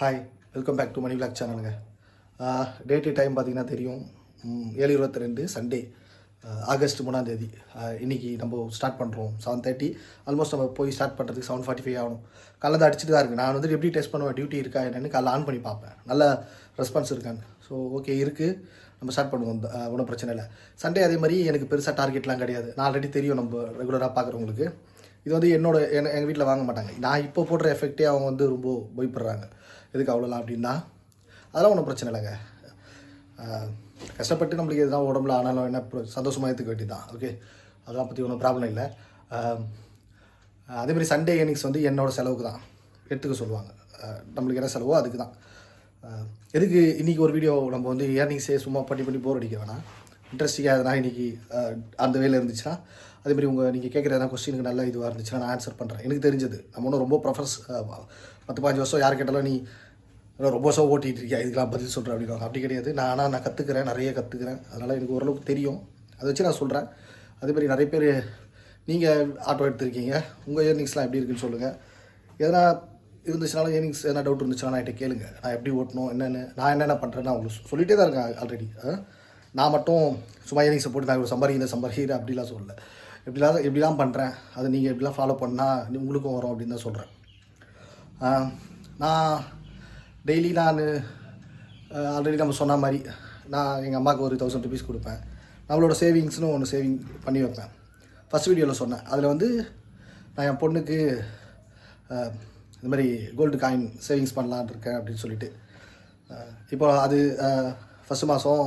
Hi welcome back to Mani vlog சேனலுங்க date time பார்த்தீங்கன்னா தெரியும். ஏழு இருபத்தி ரெண்டு சண்டே ஆகஸ்ட் மூணாம் தேதி. இன்றைக்கி இன்னைக்கு நம்ம ஸ்டார்ட் பண்ணுறோம் செவன் தேர்ட்டி ஆல்மோஸ்ட் நம்ம போய் ஸ்டார்ட் பண்ணுறதுக்கு செவன் ஃபார்ட்டி ஃபைவ் ஆகணும். காலையில் தான் அடிச்சுட்டு தான் இருக்குது நான் வந்து எப்படி டெஸ்ட் பண்ணுவேன் டியூட்டி இருக்கா என்னென்னு காலைல ஆன் பண்ணி பார்ப்பேன். நல்ல ரெஸ்பான்ஸ் இருக்கான்னு ஸோ ஓகே இருக்குது நம்ம ஸ்டார்ட் பண்ணுவோம். ஒன்றும் பிரச்சனை இல்லை. சண்டே அதே மாதிரி எனக்கு பெருசாக டார்கெட்லாம் கிடையாது. நான் ஆல்ரெடி தெரியும் நம்ம ரெகுலராக பார்க்குறவங்களுக்கு. இது வந்து என்னோட என் எங்கள் வீட்டில் வாங்க மாட்டாங்க. நான் இப்போ போடுற எஃபெக்டே அவங்க வந்து ரொம்ப பயப்படுறாங்க. எதுக்கு அவ்வளோலாம் அப்படின்னா அதெல்லாம் ஒன்றும் பிரச்சனை இல்லைங்க. கஷ்டப்பட்டு நம்மளுக்கு எதுதான் உடம்புல ஆனாலும் என்ன சந்தோஷமாக எடுத்துக்க ஏற்றுக்க வேண்டியதான் ஓகே அதெல்லாம் பற்றி ஒன்றும் ப்ராப்ளம் இல்லை. அதேமாதிரி சண்டே ஏர்னிங்ஸ் வந்து என்னோட செலவுக்கு தான் எடுத்துக்க சொல்லுவாங்க. நம்மளுக்கு என்ன செலவோ அதுக்கு தான் எதுக்கு இன்றைக்கி ஒரு வீடியோ நம்ம வந்து ஏர்னிங்ஸே சும்மா பண்ணி பண்ணி போர் அடிக்க வேணாம். இன்ட்ரெஸ்டிங்காக எதனா இன்றைக்கி அந்த வேலை இருந்துச்சுன்னா அதேமாதிரி உங்கள் நீங்கள் கேட்குற எதனா கொஸ்டினுக்கு நல்ல இதுவாக இருந்துச்சுன்னா நான் ஆன்சர் பண்ணுறேன் எனக்கு தெரிஞ்சது. நம்ம ஒன்றும் ரொம்ப ப்ரொஃபஸ் பத்து பாஞ்சு வருஷம் யார் கேட்டாலும் நீ ரொம்ப சோ ஓட்டிகிட்டு இருக்கியா இதுக்கெல்லாம் பதில் சொல்கிறேன் அப்படின்னு. அப்படி கிடையாது. நான் ஆனால் நான் கற்றுக்கிறேன் நிறைய கற்றுக்கிறேன் அதனால் எனக்கு ஓரளவுக்கு தெரியும். அதை வச்சு நான் சொல்கிறேன் அதே மாதிரி நிறைய பேர் நீங்கள் ஆட்டோ எடுத்திருக்கீங்க. உங்கள் ஏர்னிங்ஸ்லாம் எப்படி இருக்குன்னு சொல்லுங்கள் எதனா இருந்துச்சுனாலும் ஏர்னிங்ஸ் எதனா டவுட் இருந்துச்சுன்னா நான் என்கிட்ட கேளுங்க. நான் எப்படி ஓட்டணும் என்னென்னு நான் என்னென்ன பண்ணுறேன்னு நான் உங்களுக்கு சொல்லிகிட்டே தான் இருக்கேன் ஆல்ரெடி நான் மட்டும் சும்மா ஏர்னிங்ஸை போட்டு நான் இவ்வளோ சம்பாதிக்கிறேன் சம்பாதிக்கிறேன் அப்படிலாம் சொல்லல. எப்படிலாம் எப்படிலாம் பண்ணுறேன் அதை நீங்கள் எப்படிலாம் ஃபாலோ பண்ணால் உங்களுக்கும் வரும் அப்படின்னு தான் சொல்கிறேன் நான் டெய்லி நான் ஆல்ரெடி நம்ம சொன்ன மாதிரி நான் எங்கள் அம்மாவுக்கு ஒரு தௌசண்ட் ருபீஸ் கொடுப்பேன். நம்மளோட சேவிங்ஸ்னு ஒன்று சேவிங் பண்ணி வைப்பேன். ஃபஸ்ட் வீடியோவில் சொன்னேன். அதில் வந்து நான் என் பொண்ணுக்கு இந்த மாதிரி கோல்டு காயின் சேவிங்ஸ் பண்ணலான்னு இருக்கேன் அப்படின்னு சொல்லிட்டு. இப்போ அது ஃபஸ்ட்டு மாதம்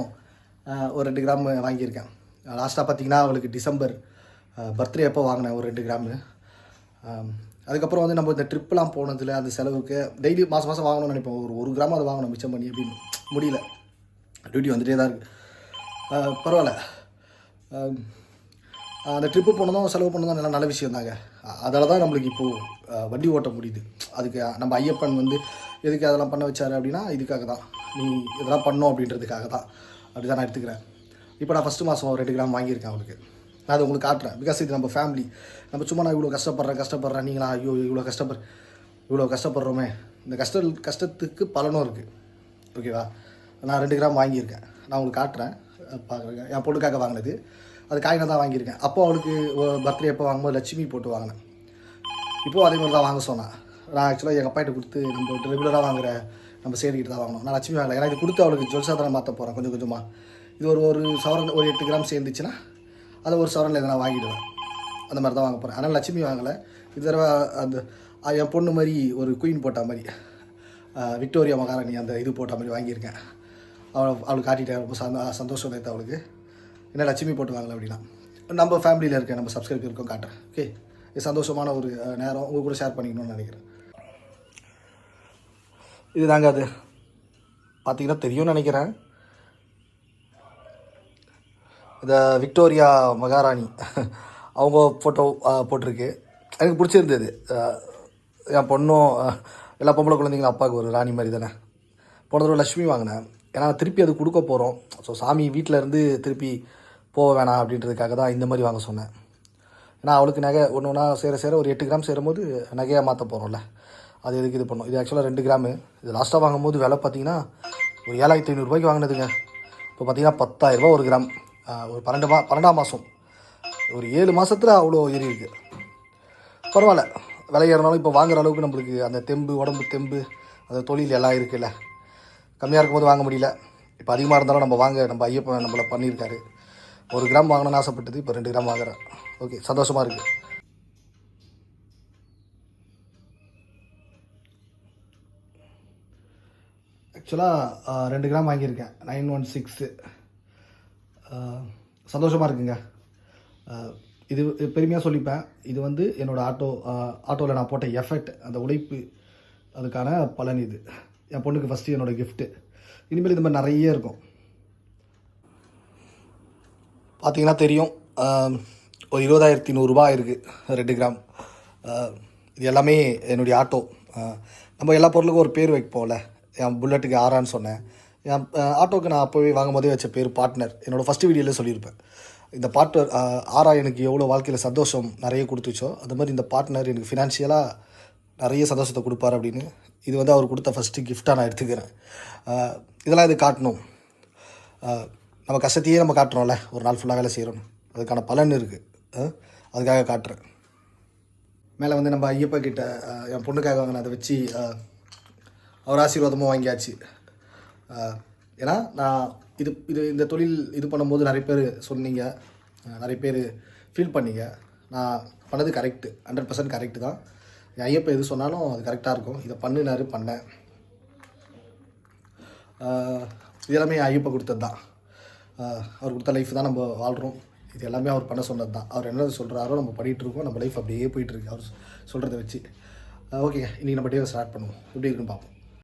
ஒரு ரெண்டு கிராம் வாங்கியிருக்கேன். லாஸ்ட்டாக பார்த்தீங்கன்னா அவளுக்கு டிசம்பர் பர்த்டே அப்போ வாங்கினேன் ஒரு ரெண்டு கிராமு அதுக்கப்புறம் வந்து நம்ம இந்த ட்ரிப்லாம் போனதில் அந்த செலவுக்கு டெய்லி மாதம் மாதம் வாங்கணும்னு நினைப்போம். ஒரு ஒரு கிராம் அதை வாங்கணும் மிச்சம் பண்ணி அப்படின்னு. முடியல. டியூட்டி வந்துட்டே தான் இருக்குது பரவாயில்ல. அந்த ட்ரிப்பு போனதும் செலவு பண்ணதும் நல்ல நல்ல விஷயம் தாங்க. அதால் தான் நம்மளுக்கு இப்போது வண்டி ஓட்ட முடியுது. அதுக்கு நம்ம ஐயப்பன் வந்து எதுக்கு அதெல்லாம் பண்ண வச்சாரு அப்படின்னா இதுக்காக தான். நீ இதெல்லாம் பண்ணோம் அப்படின்றதுக்காக தான். அப்படி தான் நான் எடுத்துக்கிறேன். இப்போ நான் ஃபஸ்ட்டு மாதம் ரெண்டு கிராம் வாங்கியிருக்கேன் அவனுக்கு. நான் அதை உங்களுக்கு காட்டுறேன். பிகாஸ் இது நம்ம ஃபேமிலி நம்ம சும்மா நான் இவ்வளோ கஷ்டப்படுறேன் கஷ்டப்படுறேன். நீங்களா ஐயோ இவ்வளோ கஷ்டப்படுற இவ்வளோ கஷ்டப்படுறோமே. இந்த கஷ்ட கஷ்டத்துக்கு பலனும் இருக்குது ஓகேவா நான் ரெண்டு கிராம் வாங்கியிருக்கேன். நான் உங்களுக்கு காட்டுறேன். பார்க்குறேன் என் பொண்ணுக்காக வாங்கினது. அது காயினை தான் வாங்கியிருக்கேன். அப்போ அவளுக்கு பர்த்டே எப்போ வாங்கும்போது லட்சுமி போட்டு வாங்கினேன். இப்போது அதே மாதிரி தான் வாங்க சொன்னேன் நான் ஆக்சுவலாக எங்கள் அப்பாட்ட கொடுத்து நம்ம ரெகுலராக வாங்குற நம்ம சேரிக்கிட்டு தான் வாங்கணும். நான் லட்சுமி வாங்கலை. ஏன்னா இது கொடுத்து அவளுக்கு ஜொல்சா தானே மாற்ற போகிறேன் கொஞ்சம் கொஞ்சமாக இது ஒரு ஒரு சவரன் ஒரு எட்டு கிராம் சேர்ந்துச்சுன்னா அதில் ஒரு சவரனில் எதனா வாங்கிடுவேன். அந்த மாதிரி தான் வாங்க போகிறேன் ஆனால் லட்சுமி வாங்கலை. இது தடவை அந்த என் பொண்ணு மாதிரி ஒரு குயின் போட்ட மாதிரி விக்டோரியா மகாராணி அந்த இது போட்ட மாதிரி வாங்கியிருக்கேன். அவள் அவளுக்கு காட்டிட்டேன் ரொம்ப சந்தோ சந்தோஷம் தான் அவளுக்கு. என்ன லட்சுமி போட்டு வாங்கலை அப்படின்னா நம்ம ஃபேமிலியில் இருக்க நம்ம சப்ஸ்கிரைபருக்கும் காட்டுறேன். ஓகே இது சந்தோஷமான ஒரு நேரம். உங்கள் கூட ஷேர் பண்ணிக்கணும்னு நினைக்கிறேன். இது தாங்க அது. பார்த்தீங்கன்னா தெரியும்னு நினைக்கிறேன். இந்த விக்டோரியா மகாராணி அவங்க ஃபோட்டோ போட்டிருக்கு. எனக்கு பிடிச்சிருந்தது. என் பொண்ணும் எல்லா பொம்பளை குழந்தைங்களும் அப்பாவுக்கு ஒரு ராணி மாதிரி தானே. போன தடவை லக்ஷ்மி வாங்கினேன். ஏன்னா திருப்பி அது கொடுக்க போகிறோம் ஸோ சாமி வீட்டில் இருந்து திருப்பி போக வேணாம் அப்படின்றதுக்காக தான் இந்த மாதிரி வாங்க சொன்னேன். ஏன்னா அவளுக்கு நகை ஒன்று ஒன்றா சேர சேர ஒரு எட்டு கிராம் சேரும்போது நகையாக மாற்ற போகிறோம்ல அது எதுக்கு இது பண்ணும்? இது ஆக்சுவலாக ரெண்டு கிராமு. இது லாஸ்ட்டாக வாங்கும்போது விலை பார்த்தீங்கன்னா ஒரு ஏழாயிரத்தி ஐநூறுரூபாய்க்கு வாங்கினதுங்க. இப்போ பார்த்தீங்கன்னா பத்தாயிரரூபா ஒரு கிராம். ஒரு பன்னெண்டு மா பன்னெண்டாம் மாதம் ஒரு ஏழு மாதத்தில் அவ்வளோ ஏறி இருக்குது பரவாயில்ல. விலை இப்போ வாங்குற அளவுக்கு நம்மளுக்கு அந்த தெம்பு உடம்பு தெம்பு அந்த தொழில் எல்லாம் இருக்குல்ல. கம்மியாக இருக்கும்போது வாங்க முடியல. இப்போ அதிகமாக இருந்தாலும் நம்ம வாங்க நம்ம ஐயப்பன் நம்மளை பண்ணியிருக்காரு. ஒரு கிராம் வாங்கணும்னு ஆசைப்பட்டது இப்போ ரெண்டு கிராம் வாங்குறேன். ஓகே சந்தோஷமாக இருக்குது ஆக்சுவலாக ரெண்டு கிராம் வாங்கியிருக்கேன். Nine one six. சந்தோஷமாக இருக்குங்க. இது பெருமையாக சொல்லிப்பேன். இது வந்து என்னோடய ஆட்டோ ஆட்டோவில் நான் போட்ட எஃபெக்ட் அந்த உழைப்பு அதுக்கான பலன் இது. என் பொண்ணுக்கு ஃபஸ்ட்டு என்னோடய கிஃப்ட்டு இனிமேல் இது மாதிரி நிறைய இருக்கும். பார்த்தீங்கன்னா தெரியும். ஒரு இருபதாயிரத்தி நூறுரூபா இருக்குது ரெண்டு கிராம் இது எல்லாமே என்னுடைய ஆட்டோ. நம்ம எல்லா பொருளுக்கும் ஒரு பேர் வைப்போம்ல. என் புல்லட்டுக்கு ஆறான்னு சொன்னேன். என் ஆட்டோக்கு நான் அப்போவே வாங்கும்போதே வச்ச பேர் பார்ட்னர் என்னோடய ஃபஸ்ட்டு வீடியோவில் சொல்லியிருப்பேன். இந்த பார்ட்னர் ஆரா எனக்கு எவ்வளோ வாழ்க்கையில் சந்தோஷம் நிறைய கொடுத்துச்சோ அது மாதிரி இந்த பார்ட்னர் எனக்கு ஃபினான்ஷியலாக நிறைய சந்தோஷத்தை கொடுப்பார் அப்படின்னு. இது வந்து அவர் கொடுத்த ஃபஸ்ட்டு கிஃப்டாக நான் எடுத்துக்கிறேன். இதெல்லாம் இது காட்டணும். நம்ம கஷ்டத்தையே நம்ம காட்டுறோம்ல. ஒரு நாள் ஃபுல்லாக வேலை செய்கிறோம் அதுக்கான பலன் இருக்குது அதுக்காக காட்டுறேன். மேலே வந்து நம்ம ஐயப்பா கிட்ட என் பொண்ணுக்காக வாங்கின அதை வச்சு அவர் ஆசீர்வாதமும் வாங்கியாச்சு. ஏன்னா நான் இது இது இந்த தொழில் இது பண்ணும்போது நிறைய பேர் சொன்னீங்க. நிறைய பேர் ஃபீல் பண்ணீங்க. நான் பண்ணது கரெக்டு ஹண்ட்ரட் பர்சன்ட் கரெக்டு தான். என் ஐயப்பா எது சொன்னாலும் அது கரெக்டாக இருக்கும். இதை பண்ணினாரு பண்ணேன். இதெல்லாமே இது எல்லாமே என் ஐயப்பா கொடுத்தது தான். அவர் கொடுத்த லைஃப் தான் நம்ம வாழ்கிறோம் இது எல்லாமே அவர் பண்ண சொன்னது தான். அவர் என்ன சொல்கிறாரோ நம்ம பண்ணிகிட்டு இருக்கோம். நம்ம லைஃப் அப்படியே போயிட்டுருக்கு அவர் சொல்கிறத வச்சு. ஓகேங்க இன்றைக்கி நம்ம டே ஸ்டார்ட் பண்ணுவோம். எப்படி இருக்குன்னு பார்ப்போம்.